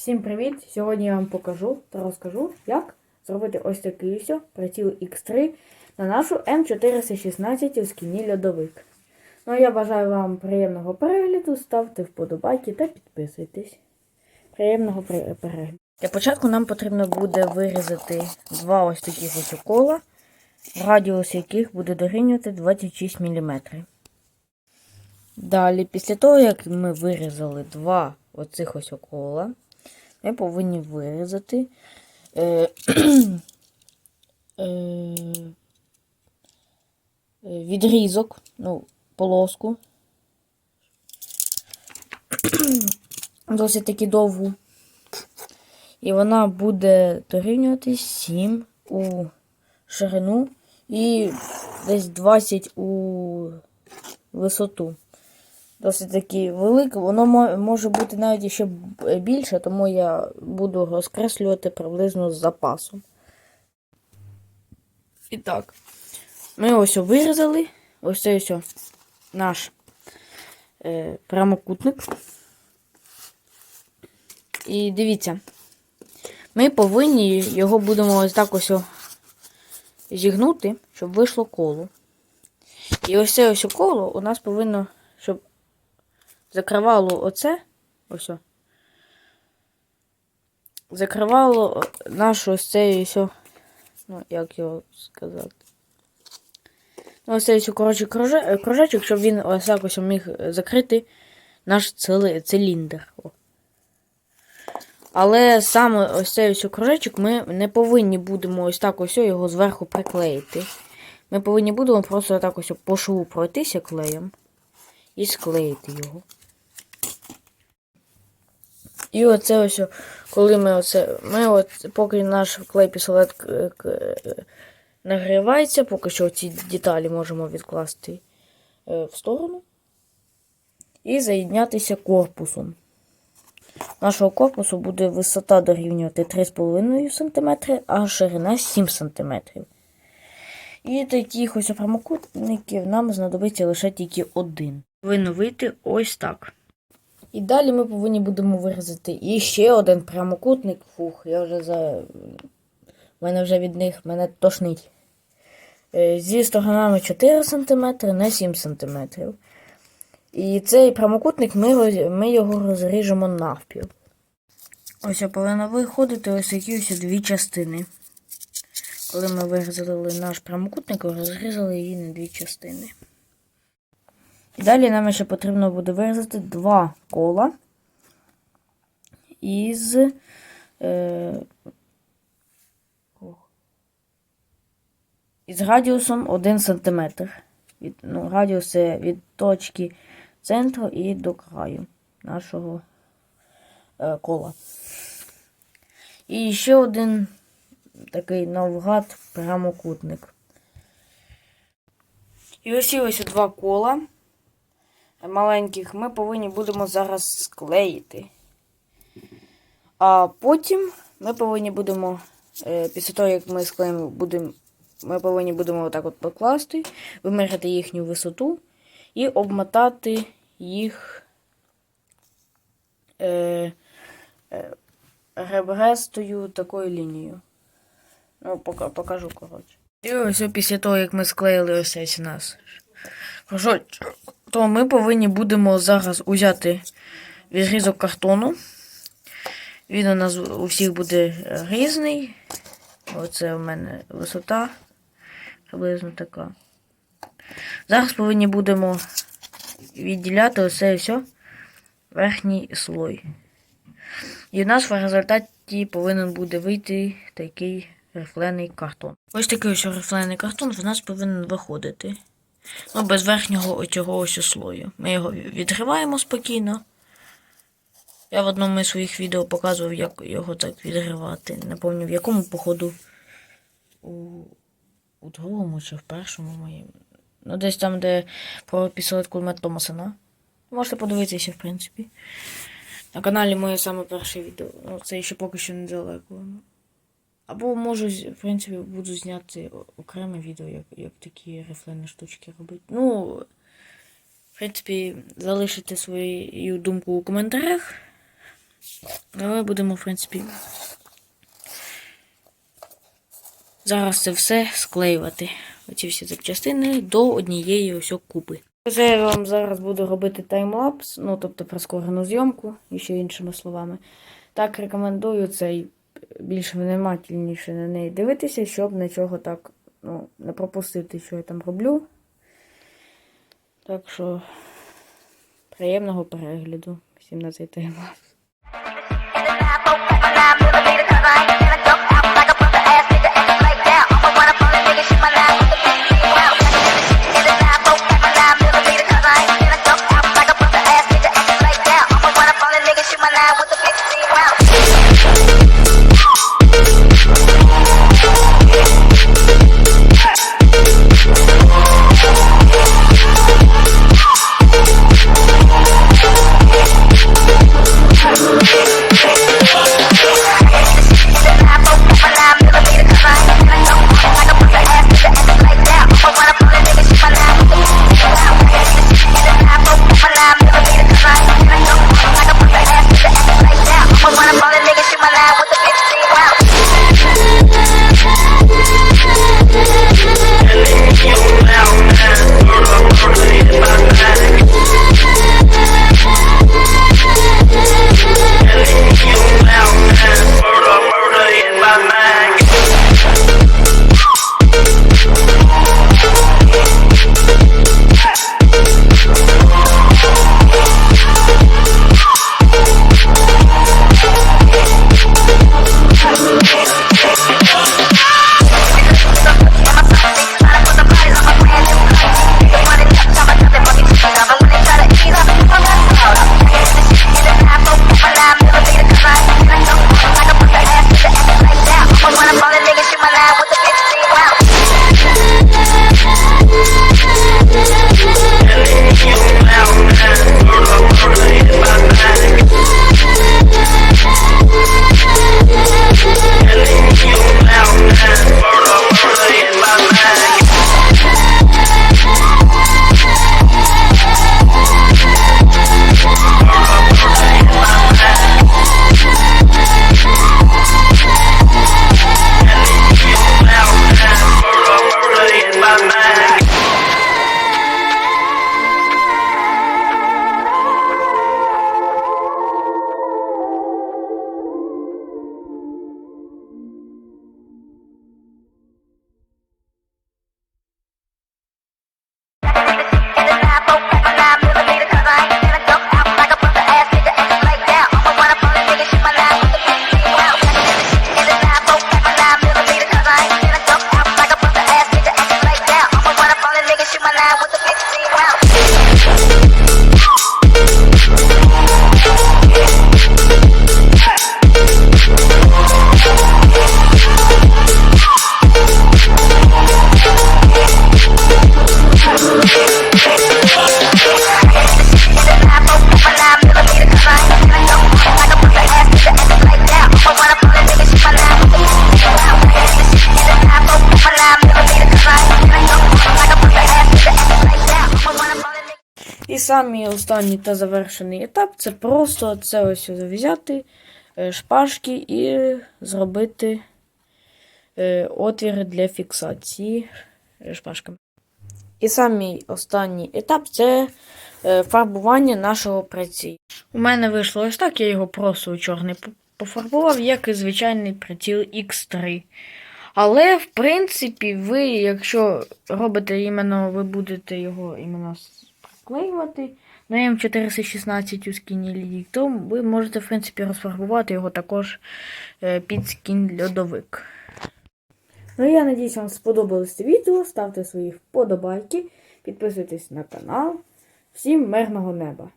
Всім привіт! Сьогодні я вам покажу та розкажу, як зробити ось такий ось приціл X3 на нашу М416 у скіні льодовик. Ну, я бажаю вам приємного перегляду, ставте вподобайки та підписуйтесь. Приємного перегляду. Для початку нам потрібно буде вирізати два ось таких ось кола, радіус яких буде дорівнювати 26 мм. Далі, після того, як ми вирізали два оцих ось кола, ми повинні вирізати е, е, відрізок, ну, полоску. Досить таки довгу. І вона буде дорівнювати 7 у ширину і десь 20 у висоту. Досить таки велике, воно може бути навіть ще більше, тому я буду розкреслювати приблизно з запасом. І так, ми ось вирізали. Ось це ось наш е, прямокутник. І дивіться, ми повинні його будемо ось так ось зігнути, щоб вийшло коло. І ось це ось коло у нас повинно, закривало оце, ось. Закривало наш ось цей ось, ну, як його сказати. Ну, ось цей коротше, кружечок, щоб він ось так ось міг закрити наш цили- циліндр. О. Але саме ось цей ось кружечок ми не повинні будемо ось так ось його зверху приклеїти. Ми повинні будемо просто так ось по шву пройтися клеєм і склеїти його. І оце ось, коли ми оце. Ми от, поки наш клей пістолет к- к- нагрівається, поки що ці деталі можемо відкласти е, в сторону і заєднятися корпусом. Нашого корпусу буде висота дорівнювати 3,5 см, а ширина 7 см. І таких ось прямокутників нам знадобиться лише тільки один. Повинно вийти ось так. І далі ми повинні будемо вирізати і ще один прямокутник. Фух, я вже за. Мене вже від них мене тошнить. Е, Зі сторонами 4 см на 7 см. І цей прямокутник ми, роз- ми його розріжемо навпіл. Ось повинно виходити ось такі ось дві частини. Коли ми вирізали наш прямокутник, розрізали її на дві частини. Далі нам ще потрібно буде вирізати два кола із. Е, із радіусом 1 см. Від, ну, радіус це від точки центру і до краю нашого е, кола. І ще один такий навгад прямокутник. І ось ось два кола маленьких ми повинні будемо зараз склеїти. А потім ми повинні будемо, е, після того, як ми склеїмо, будемо, ми повинні будемо отак от покласти, виміряти їхню висоту і обмотати їх е, е, ребрестою такою лінією. Ну, покажу, коротше. І ось після того, як ми склеїли ось цей нас то ми повинні будемо зараз узяти відрізок картону. Він у нас у всіх буде різний. Оце у мене висота приблизно така. Зараз повинні будемо відділяти оце все верхній слой. І у нас в результаті повинен буде вийти такий рифлений картон. Ось такий ось рифлений картон в нас повинен виходити. Ну, без верхнього оцього ось слою. Ми його відриваємо спокійно. Я в одному із своїх відео показував, як його так відривати. Не пам'ятаю, в якому, походу, у, у другому чи в першому моєму. Ну, десь там, де про пістолет кулемет Томасона. Можете подивитися, в принципі. На каналі моє саме перше відео. Ну, це ще поки що недалеко. Або можу, в принципі, буду зняти окреме відео, як, як такі рифлені штучки робити. Ну, в принципі, залишите свою думку у коментарях. Давай будемо, в принципі. Зараз це все склеювати. Оці всі запчастини до однієї ось купи. Це я вам зараз буду робити таймлапс, ну тобто прискорену зйомку, і ще іншими словами. Так рекомендую цей більш внимательніше на неї дивитися, щоб нічого так ну, не пропустити, що я там роблю. Так що приємного перегляду всім на цей таймлапс. Самий останній та завершений етап це просто це ось взяти е, шпажки і зробити е, отвір для фіксації шпажками. І самий останній етап це е, фарбування нашого приціла. У мене вийшло ось так, я його просто у чорний пофарбував, як і звичайний приціл X3. Але, в принципі, ви, якщо робите іменно, ви будете його іменно приклеювати на М416 у скіні лік, то ви можете, в принципі, розфарбувати його також е, під скін льодовик. Ну, я надіюсь, вам сподобалось це відео. Ставте свої вподобайки, підписуйтесь на канал. Всім мирного неба!